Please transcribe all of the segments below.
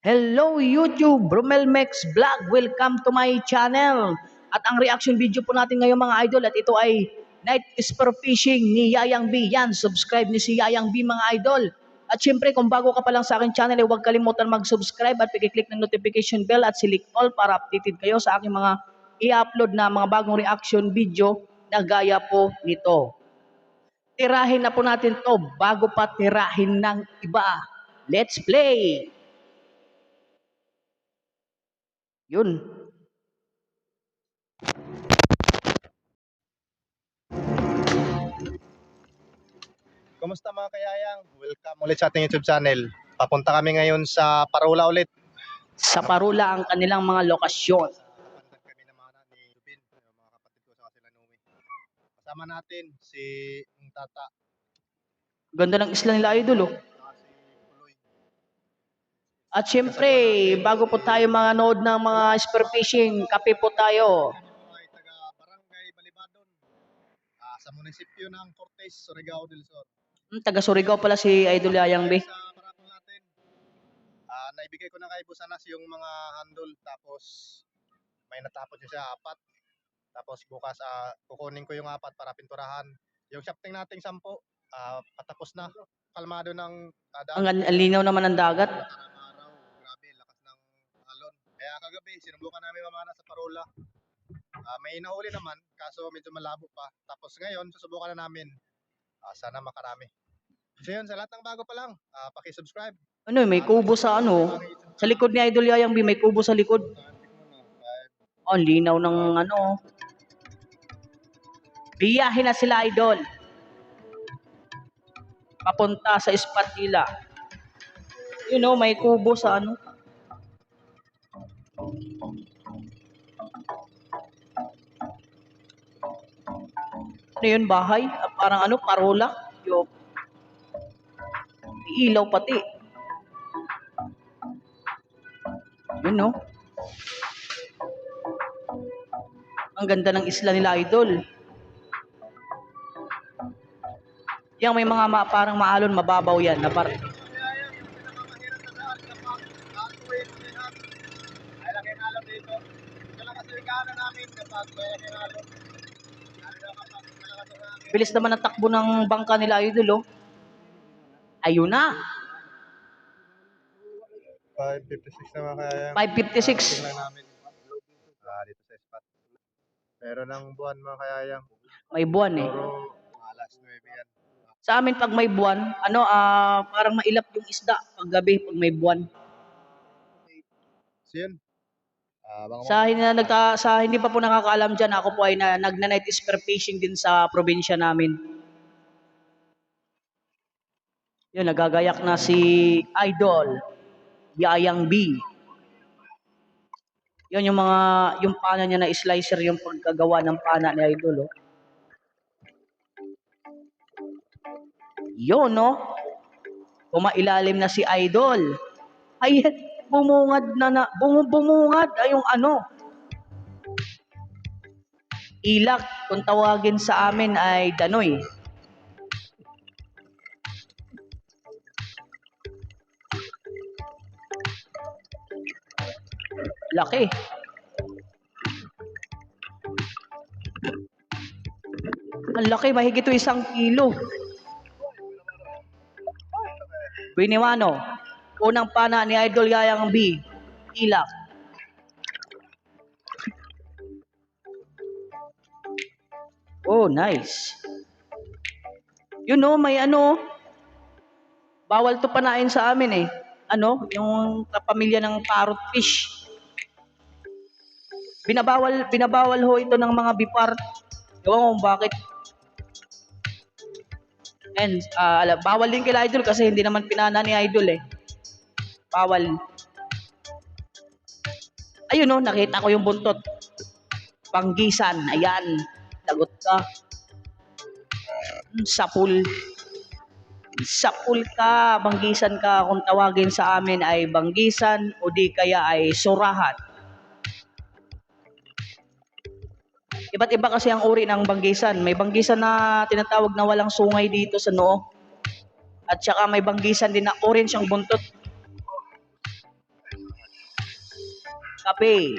Hello YouTube, Brumelmex Vlog. Welcome to my channel. At ang reaction video po natin ngayon mga idol at ito ay Night Spear Fishing ni Yayang B. Yan, subscribe ni si Yayang B mga idol. At syempre kung bago ka pa lang sa aking channel, eh, huwag kalimutan mag-subscribe at pag-click ng notification bell at select all para updated kayo sa aking mga i-upload na mga bagong reaction video na gaya po nito. Tirahin na po natin to bago pa tirahin ng iba. Let's play! Yun. Kumusta mga kayayang? Welcome ulit sa ating YouTube channel. Papunta kami ngayon sa Parula ulit. Sa Parula ang kanilang mga lokasyon. Kami ng mga ni Rubin, mga kapatid ko sa sila Numi. Kasama natin si yung Tata, Ganda ng isla nila idol oh. At syempre, bago po tayo mga node ng mga spear fishing, kape po tayo. Ay taga Barangay Balibadon. ah, sa munisipyo ng Cortez, Surigao del Sur. Hmm, taga Surigao pala si Idol Yayang B. Sa natin. Ah, naibigay ko na kay Busanas yung mga handle tapos may natapos siya apat. Tapos bukas ah, kukunin ko yung apat para pinturahan. Yung shafting nating sampo, ah, patapos na. Kalmado ng kada Ang, ang linaw naman ng dagat. araw. Grabe, lakas ng alon. Kaya kagabi, sinubukan namin mamana sa parola. Ah, may nahuli naman, kaso medyo malabo pa. Tapos ngayon, susubukan na namin. Ah, sana makarami. So yun, sa lahat ng bago pa lang, ah, paki-subscribe. Ano, may kubo sa ano. Sa likod ni Idol Yayang B, may kubo sa likod. Oh, ang linaw ng ano. Biyahe na sila Idol. Papunta sa spot nila. You know, may kubo sa ano. Ano yun, bahay? Ah, Parang ano, parola? Yo. Ilaw pati. Yun, no? Ang ganda ng isla nila, idol. Yang may mga ma- parang maalon, mababaw yan. Na par- Ay lang yung alon dito. Ito lang kasi kanan namin kapag may yung alon. Daw kapag malakas ang hangin. bilis naman ang takbo ng bangka nila, idol, oh. Ayun na. 556 naman kaya yung 556. tingnan namin. Ah, dito sa spot. Pero ng buwan mga kayayang. May buwan, eh. Puro alas 9 yan. Sa amin, pag may buwan, ano, ah, parang mailap yung isda pag gabi, pag may buwan. So yun. Ah, baka Sa hindi, na nagta, sa hindi pa po nakakaalam dyan, ako po ay na, nagna-night spear fishing din sa probinsya namin. Yun, nagagayak na si Idol, Yayang B. Yun yung mga, yung pana niya na slicer, yung pagkagawa ng pana ni Idol, oh. Yun, no? Kumailalim na si Idol. Ay, bumungad na na, bum, bumungad ay yung ano. Ilak, kung tawagin sa amin ay danoy. Laki. Ang laki, mahigit ito isang kilo. Biniwano, unang pana ni Idol Yayang B, ilak. Oh, nice. You know, may ano, bawal to panain sa amin eh. Ano, yung kapamilya ng parrot fish. Binabawal, binabawal ho ito ng mga bipar. Ewan ko bakit. And ah, ala- bawal din kila Idol kasi hindi naman pinana ni Idol eh. Bawal. Ayun no, nakita ko yung buntot. Panggisan, ayan. Lagot ka. Mm, Sapul. Sapul ka, banggisan ka. Kung tawagin sa amin ay banggisan o di kaya ay surahat. Iba't iba kasi ang uri ng banggisan. May banggisan na tinatawag na walang sungay dito sa noo. At saka may banggisan din na orange ang buntot. Kape.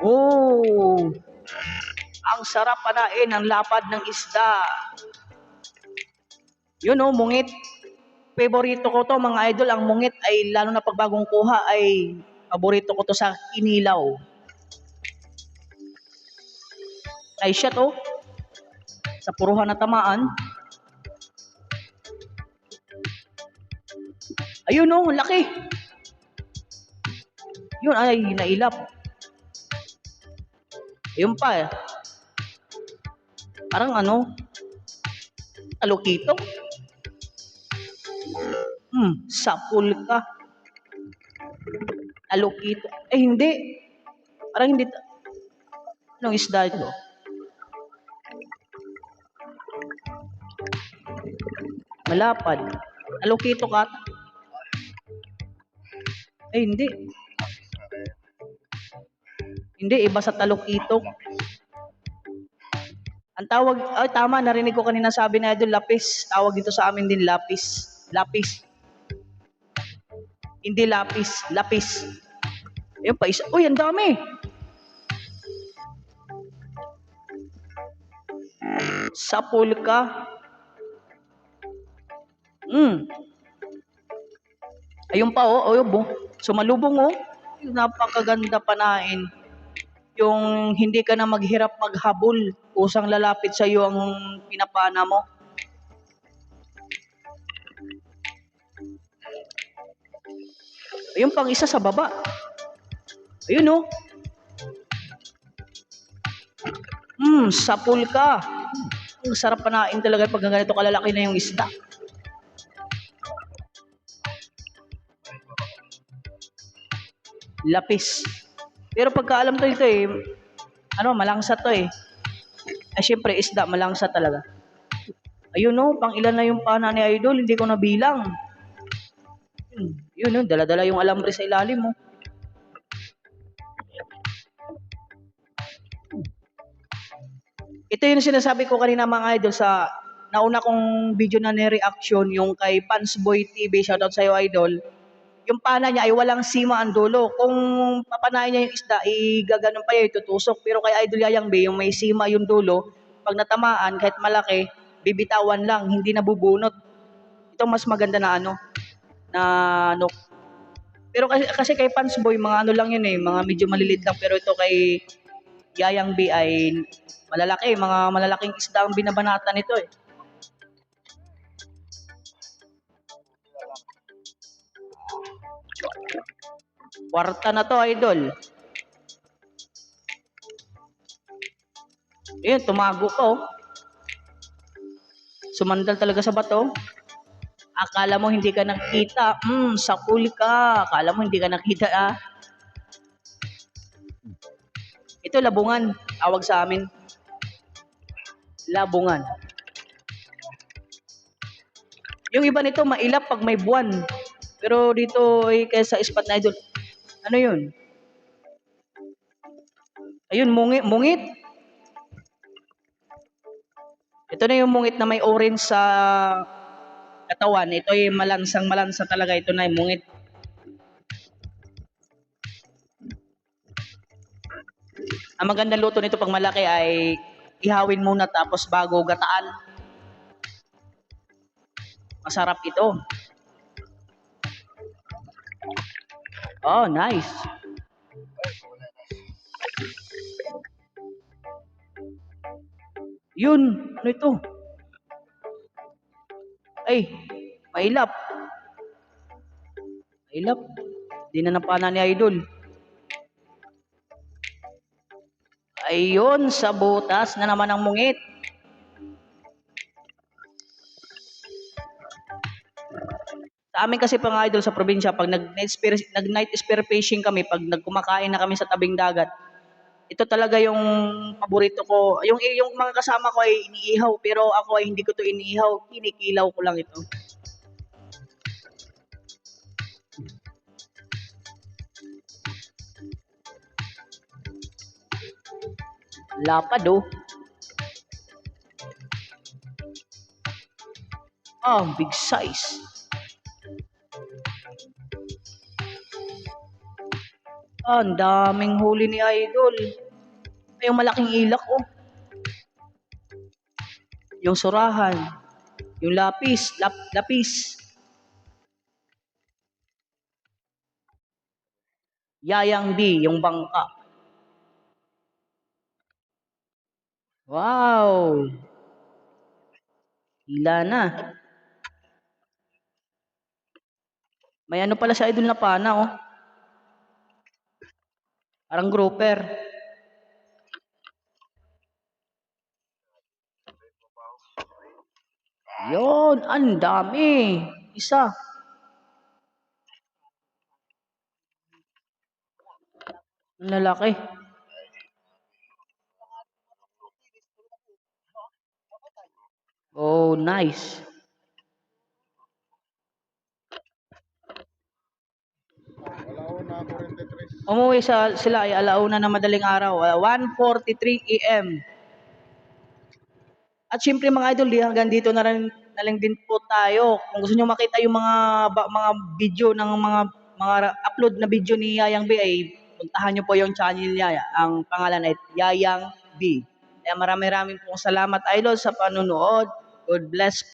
Oh! Ang sarap panain ng lapad ng isda. Yun oh, mungit. Favorito ko to mga idol, ang mungit ay lalo na pag bagong kuha ay paborito ko to sa kinilaw. Ay siya to. Sa puruhan na tamaan. Ayun oh, laki. Yun ay nailap. Ayun pa eh. Parang ano, alokito. Hmm, sapul ka. Alokito. Eh, hindi. Parang hindi. ta- Anong isda ito? Malapad. Alokito ka. Eh, hindi. Hindi, iba sa talokito. Ang tawag, ay tama, narinig ko kanina sabi na idol, lapis. Tawag dito sa amin din, lapis. Lapis. Hindi lapis, lapis. Ayun pa isa. Uy, ang dami. Sapul ka. Mm. Ayun pa oh, oh, bu. Sumalubong oh. Napakaganda panain. Yung hindi ka na maghirap maghabol, kusang lalapit sa iyo ang pinapana mo. Ayun pang isa sa baba. Ayun oh. Hmm, sapul ka. Ang sarap panain talaga pag ganito kalalaki na yung isda. Lapis. Pero pagka alam ko ito eh, ano, malangsa to eh. Ay, syempre, isda, malangsa talaga. Ayun no, pang ilan na yung pana ni Idol, hindi ko nabilang. Yun no, dala-dala yung alambre sa ilalim mo. Ito yung sinasabi ko kanina mga idol sa nauna kong video na ni-reaction yung kay Pansboy TV, shoutout sa'yo idol. Yung pana niya ay walang sima ang dulo. Kung papanayin niya yung isda, igaganon pa yun, itutusok. Pero kay Idol Yayang B, yung may sima yung dulo, pag natamaan, kahit malaki, bibitawan lang, hindi nabubunot. Ito mas maganda na ano, na ano. Pero kasi, kasi kay Pansboy, mga ano lang yun eh, mga medyo malilit lang. Pero ito kay Yayang B ay malalaki, mga malalaking isda ang binabanata nito eh. Kwarta na to, idol. Ayun, tumago pa oh. Sumandal talaga sa bato. Akala mo hindi ka nakita. Hmm, sakul ka. Akala mo hindi ka nakita ah. Ito, labungan. Tawag sa amin. Labungan. Yung iba nito, mailap pag may buwan. Pero dito, eh, kaysa spot na idol, ano yun? Ayun, mungit. mungit. Ito na yung mungit na may orange sa katawan. Ito ay malansang malansa talaga. Ito na mungit. Ang magandang luto nito pag malaki ay ihawin muna tapos bago gataan. Masarap ito. Oh, nice. Yun, ano ito? Ay, mailap. Mailap. Di na napana ni Idol. Ayun, sa butas na naman ang mungit. Sa amin kasi pang idol sa probinsya, pag nag-night spear, nag-night spear fishing kami, pag nagkumakain na kami sa tabing dagat, ito talaga yung paborito ko. Yung yung mga kasama ko ay iniihaw pero ako ay hindi ko to iniihaw, kinikilaw ko lang ito. Lapad oh. Oh, big size. Ah, ang daming huli ni Idol. May yung malaking ilak oh. Yung surahan. Yung lapis, lap, lapis. Yayang B, yung bangka. Wow! Hila na. May ano pala sa idol na pana, oh. Parang grouper. Yon, ang dami. Isa. Ang lalaki. Oh, nice. Alauna, 43. Umuwi sa sila ay alauna na madaling araw, ah, 1:43 AM. At syempre mga idol, hanggang dito na rin na lang din po tayo. Kung gusto niyo makita yung mga ba- mga video ng mga mga upload na video ni Yayang B ay puntahan niyo po yung channel niya. Ang pangalan ay Yayang B. Kaya marami-maraming pong salamat idol sa panunood. God bless